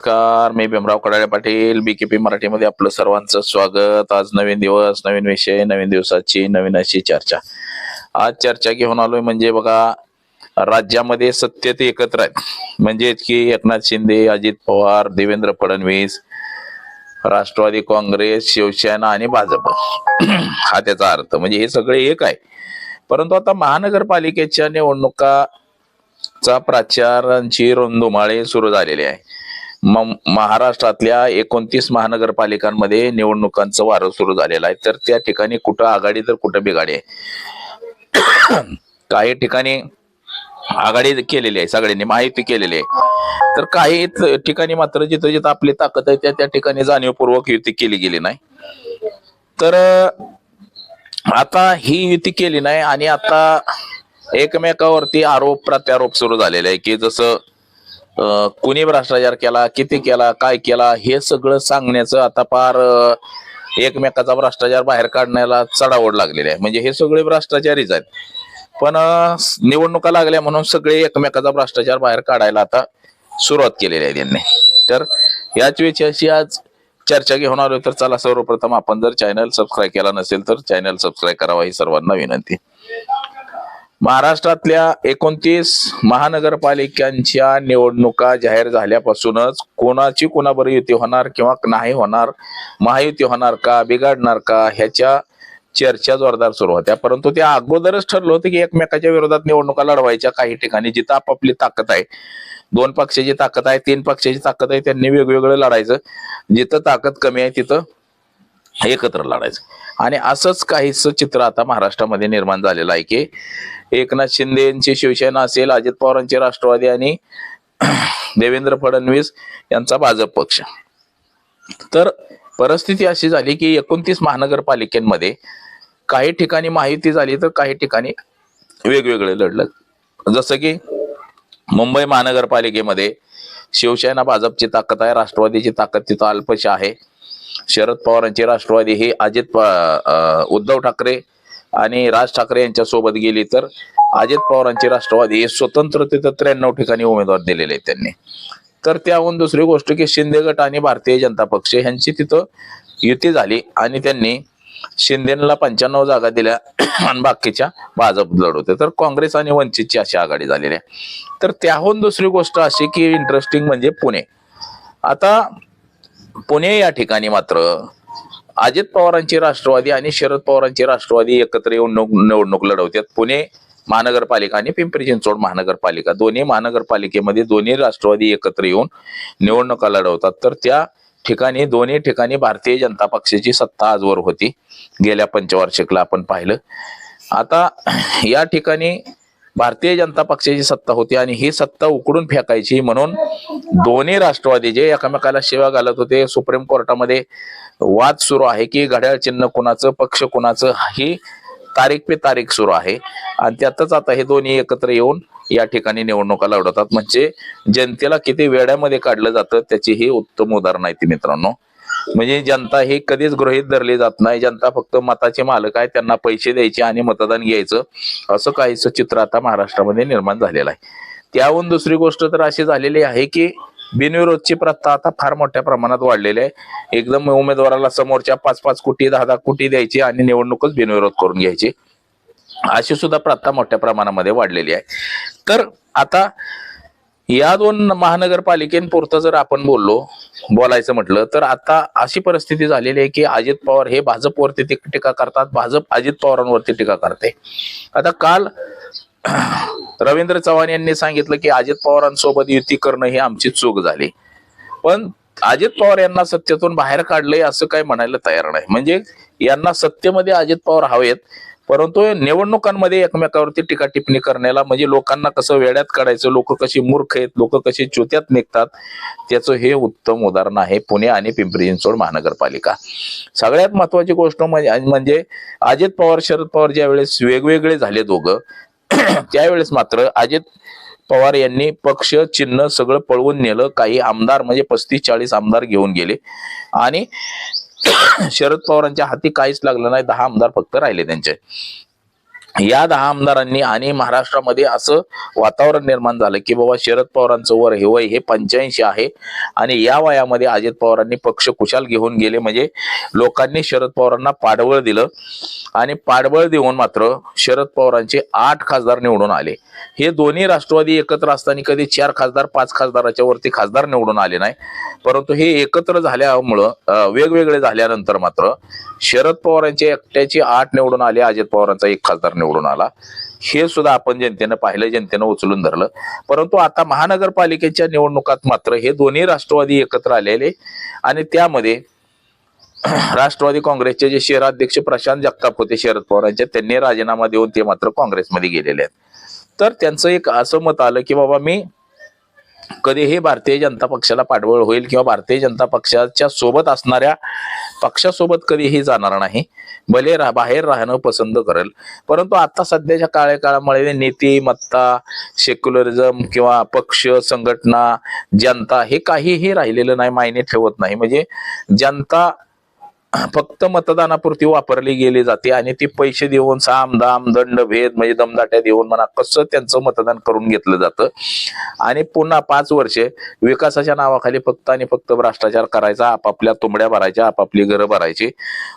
नमस्कार मी भीमराव कडाळे पाटील बीकेपी मराठीमध्ये आपलं सर्वांचं स्वागत. आज नवीन दिवस नवीन विषय नवीन दिवसाची नवीन अशी चर्चा. आज चर्चा घेऊन आलोय म्हणजे बघा राज्यामध्ये सत्य ते एकत्र आहेत. म्हणजे की एकनाथ शिंदे अजित पवार देवेंद्र फडणवीस राष्ट्रवादी काँग्रेस शिवसेना आणि भाजप. हा त्याचा अर्थ. म्हणजे हे सगळे एक आहे. परंतु आता महानगरपालिकेच्या निवडणुका चा प्रचारांची रोंदुमाळे सुरू झालेली आहे. महाराष्ट्रातल्या एकोणतीस महानगरपालिकांमध्ये निवडणुकांचं वारं सुरू झालेलं आहे. तर त्या ठिकाणी कुठं आघाडी तर कुठं बिघाडी आहे? काही ठिकाणी आघाडी केलेली आहे सगळ्यांनी माहिती केलेली आहे. तर काही ठिकाणी मात्र जिथं जिथं आपली ताकद आहे त्या त्या ठिकाणी जाणीवपूर्वक युती केली गेली नाही. तर आता ही युती केली नाही आणि आता एकमेकावरती आरोप प्रत्यारोप सुरू झालेले आहे की जसं कुणी भ्रष्टाचार केला किती केला काय केला हे सगळं सांगण्याचं आता फार एकमेकाचा भ्रष्टाचार बाहेर काढण्याला चढावड लागलेली आहे. म्हणजे हे सगळे भ्रष्टाचारीच आहेत. पण निवडणुका लागल्या म्हणून सगळे एकमेकाचा भ्रष्टाचार बाहेर काढायला आता सुरुवात केलेली आहे त्यांनी. तर याच विषयाशी आज चर्चा घेऊन आलो तर चला सर्वप्रथम आपण जर चॅनल सबस्क्राईब केला नसेल तर चॅनल सबस्क्राईब करावा ही सर्वांना विनंती. महाराष्ट्रातल्या एकोणतीस महानगरपालिकांच्या निवडणुका जाहीर झाल्यापासूनच कोणाची कोणाबर युती होणार किंवा नाही होणार महायुती होणार का बिघडणार का ह्याच्या चर्चा जोरदार सुरू होत्या. परंतु त्या अगोदरच ठरलं होतं की एकमेकाच्या विरोधात निवडणुका लढवायच्या काही ठिकाणी जिथं आपापली ताकद आहे. दोन पक्षाची ताकद आहे तीन पक्षाची ताकद आहे त्यांनी वेगवेगळं लढायचं. जिथं ताकद कमी आहे तिथं एकत्र लढायचं. आणि असंच काहीच चित्र आता महाराष्ट्रामध्ये निर्माण झालेलं आहे की एकनाथ शिंदे यांची शिवसेना असेल अजित पवारांचे राष्ट्रवादी आणि देवेंद्र फडणवीस यांचा भाजप पक्ष. तर परिस्थिती अशी झाली की एकोणतीस महानगरपालिकेमध्ये काही ठिकाणी माहिती झाली तर काही ठिकाणी वेगवेगळे लढलं. जसं की मुंबई महानगरपालिकेमध्ये शिवसेना भाजपची ताकद आहे राष्ट्रवादीची ताकद तिथं अल्पशा आहे. शरद पवारांची राष्ट्रवादी ही अजित प- उद्धव ठाकरे आणि राज ठाकरे यांच्या सोबत गेली तर अजित पवारांची राष्ट्रवादी हे स्वतंत्र तिथं त्र्याण्णव ठिकाणी उमेदवार दिलेले आहेत त्यांनी. तर त्याहून दुसरी गोष्ट की शिंदे गट आणि भारतीय जनता पक्ष यांची तिथं युती झाली आणि त्यांनी शिंदेला पंच्याण्णव जागा दिल्या आणि बाकीच्या भाजप लढवते. तर काँग्रेस आणि वंचितची अशी आघाडी झालेली आहे. तर त्याहून दुसरी गोष्ट अशी की इंटरेस्टिंग म्हणजे पुणे. आता पुणे या ठिकाणी मात्र अजित पवारांची राष्ट्रवादी आणि शरद पवारांची राष्ट्रवादी एकत्र येऊन निवडणूक लढवतात पुणे महानगरपालिका आणि पिंपरी चिंचवड महानगरपालिका. दोन्ही महानगरपालिकेमध्ये दोन्ही राष्ट्रवादी एकत्र येऊन निवडणुका लढवतात. तर त्या ठिकाणी दोन्ही ठिकाणी भारतीय जनता पक्षाची सत्ता आजवर होती. गेल्या पंचवार्षिकला आपण पाहिलं. आता या ठिकाणी भारतीय जनता पक्षाची सत्ता होती आणि ही सत्ता उकडून फेकायची म्हणून दोन्ही राष्ट्रवादी जे एकमेकाला शिवा घालत होते सुप्रीम कोर्टामध्ये वाद सुरू आहे की घड्याळ चिन्ह कुणाचं पक्ष कुणाचं ही तारीख पे तारीख सुरू आहे. आणि त्यातच आता हे दोन्ही एकत्र येऊन या ठिकाणी निवडणुका लढवतात. म्हणजे जनतेला किती वेड्यामध्ये काढलं जातं त्याची ही उत्तम उदाहरण आहे ती मित्रांनो. म्हणजे जनता ही कधीच गृहीत धरली जात नाही. जनता फक्त मताचे मालक आहे त्यांना पैसे द्यायचे आणि मतदान घ्यायचं. असं काहीच चित्र आता महाराष्ट्रामध्ये निर्माण झालेलं आहे. त्याहून दुसरी गोष्ट तर अशी झालेली आहे की बिनविरोधची प्रथा आता फार मोठ्या प्रमाणात वाढलेली आहे. एकदम उमेदवाराला समोरच्या पाच पाच कोटी दहा दहा कोटी द्यायची आणि निवडणूकच बिनविरोध करून घ्यायची. अशी सुद्धा प्रथा मोठ्या प्रमाणामध्ये वाढलेली आहे. तर आता या दोन महानगरपालिकेपुरतं जर आपण बोललो बोलायचं म्हटलं तर आता अशी परिस्थिती झालेली आहे की अजित पवार हे भाजपवरती टीका करतात भाजप अजित पवारांवरती टीका करते. आता काल रवींद्र चव्हाण यांनी सांगितलं की अजित पवारांसोबत युती करणं ही आमची चूक झाली. पण अजित पवार यांना सत्तेतून बाहेर काढलंय असं काही म्हणायला तयार नाही. म्हणजे यांना सत्तेमध्ये अजित पवार हवेत परंतु निवडणुकांमध्ये एकमेकावरती टीका टिप्पणी करण्याला म्हणजे लोकांना कसं वेड्यात काढायचं लोक कशी मूर्ख आहेत लोक कशी चोत्यात निघतात त्याचं हे उत्तम उदाहरण आहे पुणे आणि पिंपरी चिंचवड महानगरपालिका. सगळ्यात महत्वाची गोष्ट म्हणजे म्हणजे अजित पवार शरद पवार ज्या वेळेस वेगवेगळे झाले दोघं त्यावेळेस मात्र अजित पवार यांनी पक्ष चिन्ह सगळं पळवून नेलं काही आमदार म्हणजे पस्तीस चाळीस आमदार घेऊन गेले. आणि शरद पवारांच्या हाती काहीच लागलं नाही. दहा आमदार फक्त राहिले त्यांचे. या दहा आमदारांनी आणि महाराष्ट्रामध्ये असं वातावरण निर्माण झालं की बाबा शरद पवारांचं वर हे वय हे पंच्याऐंशी आहे. आणि या वयामध्ये अजित पवारांनी पक्ष कुशाल घेऊन गेले. म्हणजे लोकांनी शरद पवारांना पाडबळ दिलं. आणि पाडबळ देऊन मात्र शरद पवारांचे आठ खासदार निवडून आले. हे दोन्ही राष्ट्रवादी एकत्र असताना कधी चार खासदार पाच खासदाराच्या वरती खासदार निवडून आले नाही. परंतु हे एकत्र झाल्यामुळं वेगवेगळे झाल्यानंतर मात्र शरद पवारांचे एकट्याचे आठ निवडून आले अजित पवारांचा एक खासदार निवडून आला. हे सुद्धा आपण जनतेनं पाहिलं जनतेनं उचलून धरलं. परंतु आता महानगरपालिकेच्या निवडणुकात मात्र हे दोन्ही राष्ट्रवादी एकत्र आलेले आणि त्यामध्ये राष्ट्रवादी काँग्रेसचे जे शहराध्यक्ष प्रशांत जगताप होते शरद पवारांचे त्यांनी राजीनामा देऊन ते मात्र काँग्रेसमध्ये गेलेले आहेत. तर त्यांचं एक असं मत आलं की बाबा मी कधीही भारतीय जनता पक्षाला पाठबळ होईल किंवा भारतीय जनता पक्षाच्या सोबत असणाऱ्या पक्षासोबत कधीही जाणार नाही. भले रा बाहेर राहणं पसंत करेल. परंतु आता सध्याच्या काळे काळामुळे नीतिमत्ता सेक्युलरिझम किंवा पक्ष संघटना जनता हे काहीही राहिलेलं नाही मायने ठेवत नाही. म्हणजे जनता फक्त मतदानापुरती वापरली गेली जाते आणि ती पैसे देऊन साम दाम दंड भेद म्हणजे दमदाट्या देऊन म्हणा कसं त्यांचं मतदान करून घेतलं जातं. आणि पुन्हा पाच वर्षे विकासाच्या नावाखाली फक्त आणि फक्त भ्रष्टाचार करायचा आपापल्या तुंबड्या भरायच्या आपापली घरं भरायची.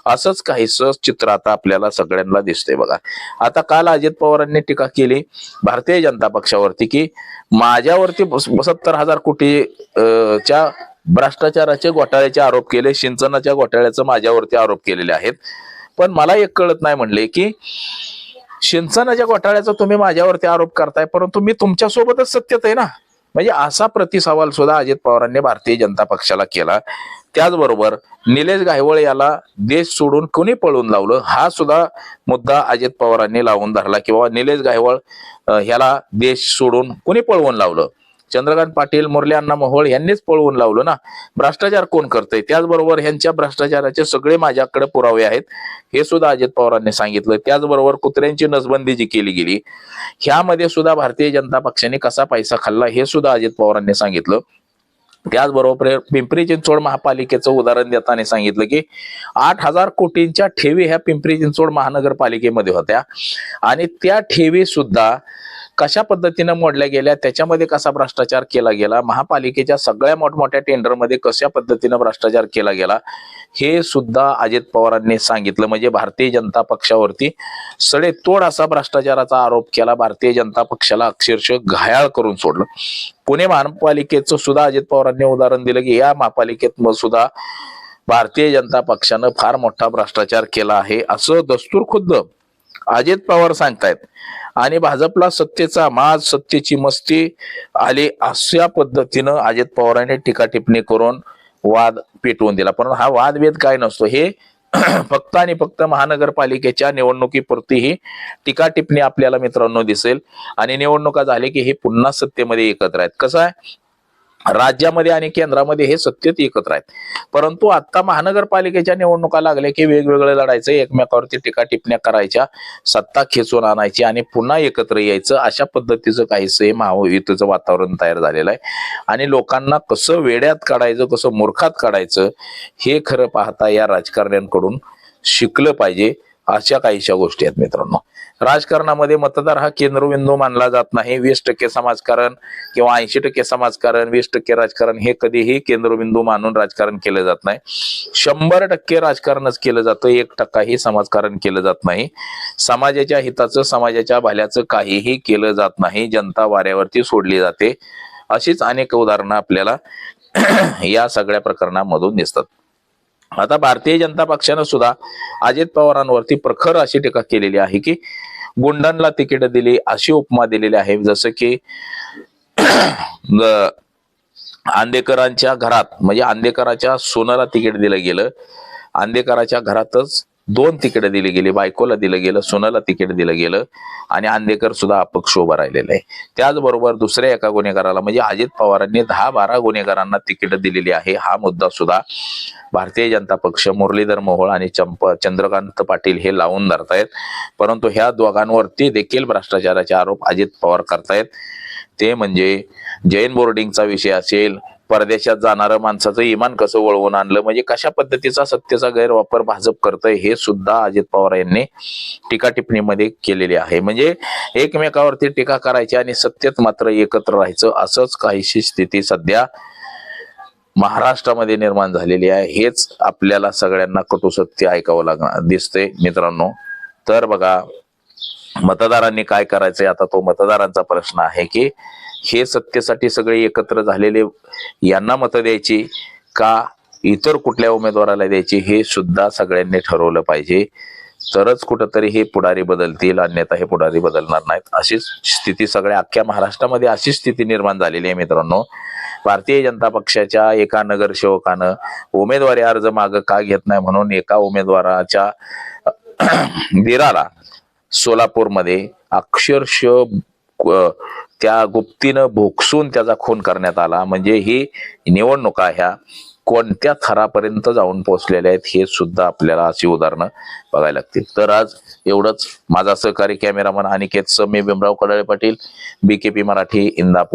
असंच काहीच चित्र आता आपल्याला सगळ्यांना दिसतंय बघा. आता काल अजित पवारांनी टीका केली भारतीय जनता पक्षावरती की माझ्यावरती सत्तर हजार कोटी च्या भ्रष्टाचाराचे घोटाळ्याचे आरोप केले सिंचनाच्या घोटाळ्याचं माझ्यावरती आरोप केलेले आहेत. पण मला एक कळत नाही म्हणले की सिंचनाच्या घोटाळ्याचा तुम्ही माझ्यावरती आरोप करताय परंतु मी तुमच्यासोबतच सत्यत आहे ना? म्हणजे असा प्रतिसवाल सुद्धा अजित पवारांनी भारतीय जनता पक्षाला केला. त्याचबरोबर निलेश गायवळ याला देश सोडून कोणी पळून लावलं? हा सुद्धा मुद्दा अजित पवारांनी लावून धरला किंवा निलेश गायवळ ह्याला देश सोडून कोणी पळवून लावलं? चंद्रकांत पाटील मुरली अण्णा मोहोळ यांनीच पळवून लावलं ना. भ्रष्टाचार कोण करतंय? त्याचबरोबर ह्यांच्या भ्रष्टाचाराचे सगळे माझ्याकडे पुरावे आहेत. हे सुद्धा अजित पवारांनी सांगितलं. त्याचबरोबर कुत्र्यांची नसबंदी जी केली गेली ह्यामध्ये सुद्धा भारतीय जनता पक्षाने कसा पैसा खाल्ला हे सुद्धा अजित पवारांनी सांगितलं. त्याचबरोबर पिंपरी चिंचवड महापालिकेचं उदाहरण देताना सांगितलं की आठ हजार कोटींच्या ठेवी ह्या पिंपरी चिंचवड महानगरपालिकेमध्ये होत्या. आणि त्या ठेवी सुद्धा कशा पद्धतीनं मोडल्या गेल्या त्याच्यामध्ये कसा भ्रष्टाचार केला गेला महापालिकेच्या सगळ्या मोठमोठ्या टेंडरमध्ये कशा पद्धतीनं भ्रष्टाचार केला गेला हे सुद्धा अजित पवारांनी सांगितलं. म्हणजे भारतीय जनता पक्षावरती सडेतोड असा भ्रष्टाचाराचा आरोप केला भारतीय जनता पक्षाला अक्षरशः घायाळ करून सोडलं. पुणे महापालिकेचं सुद्धा अजित पवारांनी उदाहरण दिलं की या महापालिकेत सुद्धा भारतीय जनता पक्षानं फार मोठा भ्रष्टाचार केला आहे असं दस्तूर खुद्द अजित पवार सांगतायत. आणि भाजपला सत्तेचा माज सत्तेची मस्ती आली अशा पद्धतीनं अजित पवारांनी टीका टिप्पणी करून वाद पेटवून दिला. पण हा वादभेद काय नसतो हे फक्त आणि फक्त महानगरपालिकेच्या निवडणुकीपुरती ही टीका टिप्पणी आपल्याला मित्रांनो दिसेल. आणि निवडणुका झाली की हे पुन्हा सत्तेमध्ये एकत्र आहेत. कसं आहे? राज्यामध्ये आणि केंद्रामध्ये हे सत्तेत एकत्र आहेत. परंतु आता महानगरपालिकेच्या निवडणुका लागल्या की वेगवेगळं लढायचं एकमेकावरती टीका टिपण्या करायच्या सत्ता खेचून आणायची आणि पुन्हा एकत्र यायचं अशा पद्धतीचं काहीसं हे महायुतीचं वातावरण तयार झालेलं आहे. आणि लोकांना कसं वेड्यात काढायचं कसं मूर्खात काढायचं हे खरं पाहता या राजकारण्यांकडून शिकलं पाहिजे. अशा काहीशा गोष्टी आहेत मित्रांनो. राजकारणामध्ये मतदार हा केंद्रबिंदू मानला जात नाही. वीस टक्के समाजकारण किंवा ऐंशी टक्के समाजकारण वीस टक्के राजकारण हे कधीही केंद्रबिंदू मानून राजकारण केलं जात नाही. शंभर टक्के राजकारणच केलं जातं. एक टक्काही समाजकारण केलं जात नाही. समाजाच्या हिताचं समाजाच्या भल्याचं काहीही केलं जात नाही. जनता वाऱ्यावरती सोडली जाते. अशीच अनेक उदाहरणं आपल्याला या सगळ्या प्रकरणामधून दिसतात. आता भारतीय जनता पक्षानं सुद्धा अजित पवारांवरती प्रखर अशी टीका केलेली आहे की गुंडांना तिकीट दिली अशी उपमा दिलेली आहे. जसं की आंदेकरांच्या घरात म्हणजे आंदेकराच्या सोनाला तिकीट दिलं गेलं. आंदेकराच्या घरातच दोन तिकडे दिली गेली बायकोला दिलं गेलं सोनाला तिकीट दिलं गेलं आणि आंदेकर सुद्धा अपक्ष उभा राहिलेला आहे. त्याचबरोबर दुसऱ्या एका गुन्हेगाराला म्हणजे अजित पवारांनी दहा बारा गुन्हेगारांना तिकीट दिलेली आहे. हा मुद्दा सुद्धा भारतीय जनता पक्ष मुरलीधर मोहोळ आणि चंप चंद्रकांत पाटील हे लावून धरतायत. परंतु ह्या दोघांवरती देखील भ्रष्टाचाराचे आरोप अजित पवार करतायत. ते म्हणजे जैन बोर्डिंगचा विषय असेल परदेशात जाणारं माणसाचं इमान कसं वळवून आणलं? म्हणजे कशा पद्धतीचा सत्तेचा गैरवापर भाजप करतोय हे सुद्धा अजित पवार यांनी टीका टिप्पणीमध्ये केलेली आहे. म्हणजे एकमेकावरती टीका करायची आणि सत्तेत मात्र एकत्र राहायचं असंच काहीशी स्थिती सध्या महाराष्ट्रामध्ये निर्माण झालेली आहे. हेच आपल्याला सगळ्यांना कटू सत्य ऐकावं लागणार दिसते मित्रांनो. तर बघा मतदारांनी काय करायचंय? आता तो मतदारांचा प्रश्न आहे की हे सत्तेसाठी सगळे एकत्र झालेले यांना मतं द्यायची का इतर कुठल्या उमेदवाराला द्यायची हे सुद्धा सगळ्यांनी ठरवलं पाहिजे. तरच कुठंतरी हे पुढारी बदलतील अन्यथा हे पुढारी बदलणार नाहीत. अशी स्थिती सगळ्या अख्ख्या महाराष्ट्रामध्ये अशी स्थिती निर्माण झालेली आहे मित्रांनो. भारतीय जनता पक्षाच्या एका नगरसेवकानं उमेदवारी अर्ज माग का घेत नाही म्हणून एका उमेदवाराच्या दिराला सोलापूरमध्ये अक्षरश त्या गुप्तीनं भोगसून त्याचा खून करण्यात आला. म्हणजे ही निवडणुका ह्या कोणत्या थरापर्यंत जाऊन पोहोचलेल्या आहेत हे सुद्धा आपल्याला अशी उदाहरणं बघायला लागतील. तर आज एवढंच. माझा सहकारी कॅमेरामन अनिकेत समी भीमराव कडाळे पाटील पी मराठी इंदापूर.